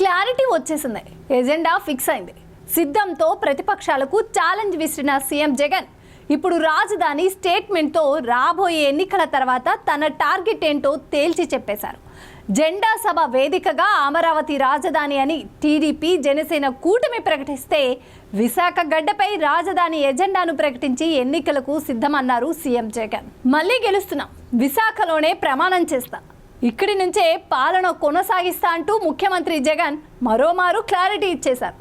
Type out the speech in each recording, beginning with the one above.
Clarity వచ్చేసింది. Agenda fix అయింది. సిద్ధంతో ప్రతిపక్షాలకు ఛాలెంజ్ విసిరిన సీఎం జగన్ ఇప్పుడు రాజధాని స్టేట్మెంట్తో రాబోయే ఎన్నికల తర్వాత తన టార్గెట్ ఏంటో తేల్చి చెప్పేశారు. జెండా సభ వేదికగా అమరావతి రాజధాని అని టీడీపీ జనసేన కూటమి ప్రకటిస్తే విశాఖ గడ్డపై రాజధాని ఎజెండాను ప్రకటించి ఎన్నికలకు సిద్ధమన్నారు సీఎం జగన్. మళ్ళీ గెలుస్తున్నాం. విశాఖలోనే ప్రమాణం చేస్తాం. ఇక్కడి నుంచే పాలన కొనసాగిస్తా అంటూ ముఖ్యమంత్రి జగన్ మరోమారు క్లారిటీ ఇచ్చేశారు.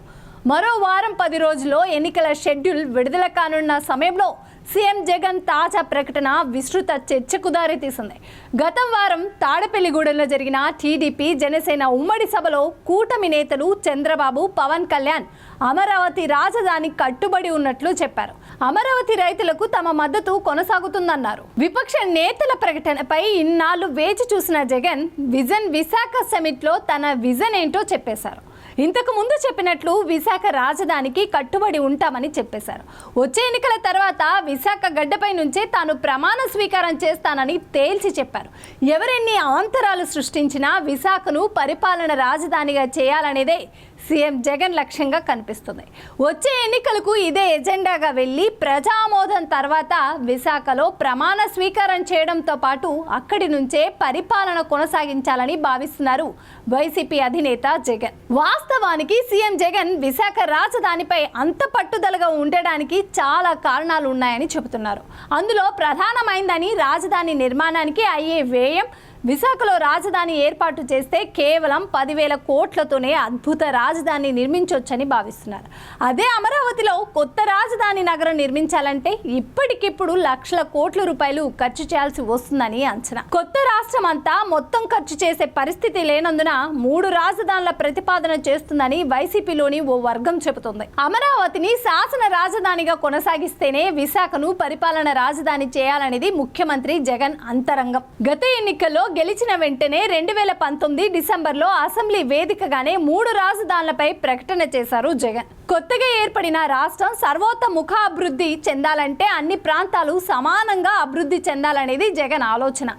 మరో వారం పది రోజుల్లో ఎన్నికల షెడ్యూల్ విడుదల కానున్న సమయంలో సీఎం జగన్ తాజా ప్రకటన విస్తృత చర్చకు దారితీసింది. గత వారం తాడపల్లిగూడెంలో జరిగిన టీడీపీ జనసేన ఉమ్మడి సభలో కూటమి నేతలు చంద్రబాబు పవన్ కళ్యాణ్ అమరావతి రాజధాని కట్టుబడి ఉన్నట్లు చెప్పారు. అమరావతి రైతులకు తమ మద్దతు కొనసాగుతుందన్నారు. విపక్ష నేతల ప్రకటనపై ఇన్నాళ్ళు వేచి చూసిన జగన్ విజన్ విశాఖ సమిట్లో తన విజన్ ఏంటో చెప్పేశారు. ఇంతకు ముందు చెప్పినట్లు విశాఖ రాజధానికి కట్టుబడి ఉంటామని చెప్పేశారు. వచ్చే ఎన్నికల తర్వాత విశాఖ గడ్డపై నుంచే తాను ప్రమాణ స్వీకారం చేస్తానని తేల్చి చెప్పారు. ఎవరెన్ని అవాంతరాలు సృష్టించినా విశాఖను పరిపాలన రాజధానిగా చేయాలనేదే సీఎం జగన్ లక్ష్యంగా కనిపిస్తుంది. వచ్చే ఎన్నికలకు ఇదే ఎజెండాగా వెళ్ళి ప్రజామోదం తర్వాత విశాఖలో ప్రమాణ స్వీకారం చేయడంతో పాటు అక్కడి నుంచే పరిపాలన కొనసాగించాలని భావిస్తున్నారు వైసీపీ అధినేత జగన్. వాస్తవానికి సీఎం జగన్ విశాఖ రాజధానిపై అంత పట్టుదలగా ఉండడానికి చాలా కారణాలు ఉన్నాయని చెబుతున్నారు. అందులో ప్రధానమైందని రాజధాని నిర్మాణానికి అయ్యే వ్యయం విశాఖలో రాజధాని ఏర్పాటు చేస్తే కేవలం పదివేల కోట్లతోనే అద్భుత రాజధాని నిర్మించవచ్చని భావిస్తున్నారు. అదే అమరావతిలో కొత్త రాజధాని నగరం నిర్మించాలంటే ఇప్పటికిప్పుడు లక్షల కోట్ల రూపాయలు ఖర్చు చేయాల్సి వస్తుందని అంచనా. కొత్త రాష్ట్రం అంతా మొత్తం ఖర్చు చేసే పరిస్థితి లేనందున మూడు రాజధానుల ప్రతిపాదన చేస్తుందని వైసీపీలోని ఓ వర్గం చెబుతోంది. అమరావతిని శాసన రాజధానిగా కొనసాగిస్తేనే విశాఖను పరిపాలన రాజధాని చేయాలనేది ముఖ్యమంత్రి జగన్ అంతరంగం. గత ఎన్నికల్లో గెలిచిన వెంటనే రెండు వేల పంతొమ్మిది డిసెంబర్లో అసెంబ్లీ వేదికగానే మూడు రాజధానులపై ప్రకటన చేశారు జగన్. కొత్తగా ఏర్పడిన రాష్ట్రం సర్వోత్తముఖ అభివృద్ధి చెందాలంటే అన్ని ప్రాంతాలు సమానంగా అభివృద్ధి చెందాలనేది జగన్ ఆలోచన.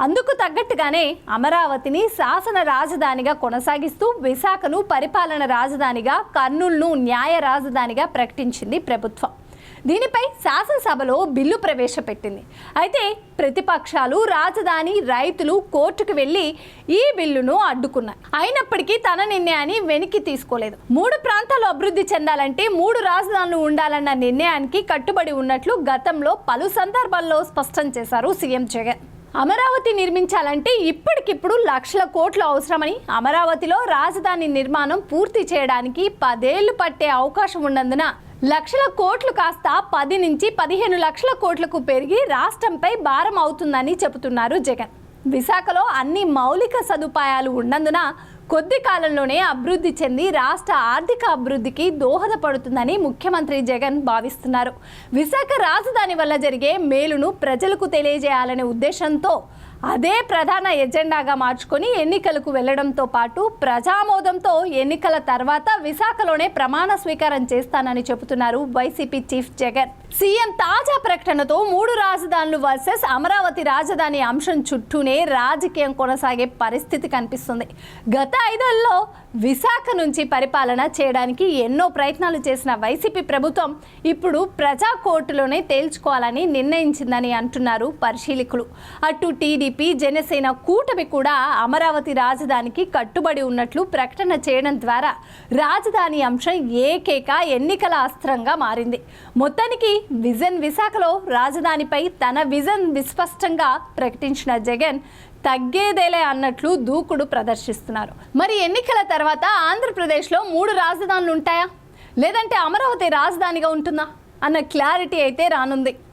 అందుకు తగ్గట్టుగానే అమరావతిని శాసన రాజధానిగా కొనసాగిస్తూ విశాఖను పరిపాలన రాజధానిగా కర్నూలును న్యాయ రాజధానిగా ప్రకటించింది ప్రభుత్వం. దీనిపై శాసనసభలో బిల్లు ప్రవేశపెట్టింది. అయితే ప్రతిపక్షాలు రాజధాని రైతులు కోర్టుకు వెళ్ళి ఈ బిల్లును అడ్డుకున్నాయి. అయినప్పటికీ తన నిర్ణయాన్ని వెనక్కి తీసుకోలేదు. మూడు ప్రాంతాలు అభివృద్ధి చెందాలంటే మూడు రాజధానులు ఉండాలన్న నిర్ణయానికి కట్టుబడి ఉన్నట్లు గతంలో పలు సందర్భాల్లో స్పష్టం చేశారు సీఎం జగన్. అమరావతి నిర్మించాలంటే ఇప్పటికిప్పుడు లక్షల కోట్లు అవసరమని అమరావతిలో రాజధాని నిర్మాణం పూర్తి చేయడానికి పదేళ్ళు పట్టే అవకాశం ఉన్నందున లక్షల కోట్లు కాస్త పది నుంచి పదిహేను లక్షల కోట్లకు పెరిగి రాష్ట్రంపై భారం అవుతుందని చెబుతున్నారు జగన్. విశాఖలో అన్ని మౌలిక సదుపాయాలు ఉన్నందున కొద్ది కాలంలోనే అభివృద్ధి చెంది రాష్ట్ర ఆర్థిక అభివృద్ధికి దోహదపడుతుందని ముఖ్యమంత్రి జగన్ భావిస్తున్నారు. విశాఖ రాజధాని వల్ల జరిగే మేలును ప్రజలకు తెలియజేయాలనే ఉద్దేశంతో అదే ప్రధాన ఎజెండాగా మార్చుకొని ఎన్నికలకు వెళ్ళడంతో పాటు ప్రజామోదంతో ఎన్నికల తర్వాత విశాఖలోనే ప్రమాణ స్వీకారం చేస్తానని చెబుతున్నారు వైసీపీ చీఫ్ జగన్. సీఎం తాజా ప్రకటనతో మూడు రాజధానులు వర్సెస్ అమరావతి రాజధాని అంశం చుట్టూనే రాజకీయం కొనసాగే పరిస్థితి కనిపిస్తుంది. గత ఐదేళ్లలో విశాఖ నుంచి పరిపాలన చేయడానికి ఎన్నో ప్రయత్నాలు చేసిన వైసీపీ ప్రభుత్వం ఇప్పుడు ప్రజా కోర్టులోనే తేల్చుకోవాలని నిర్ణయించిందని అంటున్నారు పరిశీలకులు. అటు టీడీపీ జనసేన కూటమి కూడా అమరావతి రాజధానికి కట్టుబడి ఉన్నట్లు ప్రకటన చేయడం ద్వారా రాజధాని అంశం ఏకైక ఎన్నికల అస్త్రంగా మారింది. మొత్తానికి విజన్ విశాఖలో రాజధానిపై తన విజన్ విస్పష్టంగా ప్రకటించిన జగన్ తగ్గేదేలే అన్నట్లు దూకుడు ప్రదర్శిస్తున్నారు. మరి ఎన్నికల తర్వాత ఆంధ్రప్రదేశ్లో మూడు రాజధానులు ఉంటాయా లేదంటే అమరావతి రాజధానిగా ఉంటుందా? అన్న క్లారిటీ అయితే రానుంది.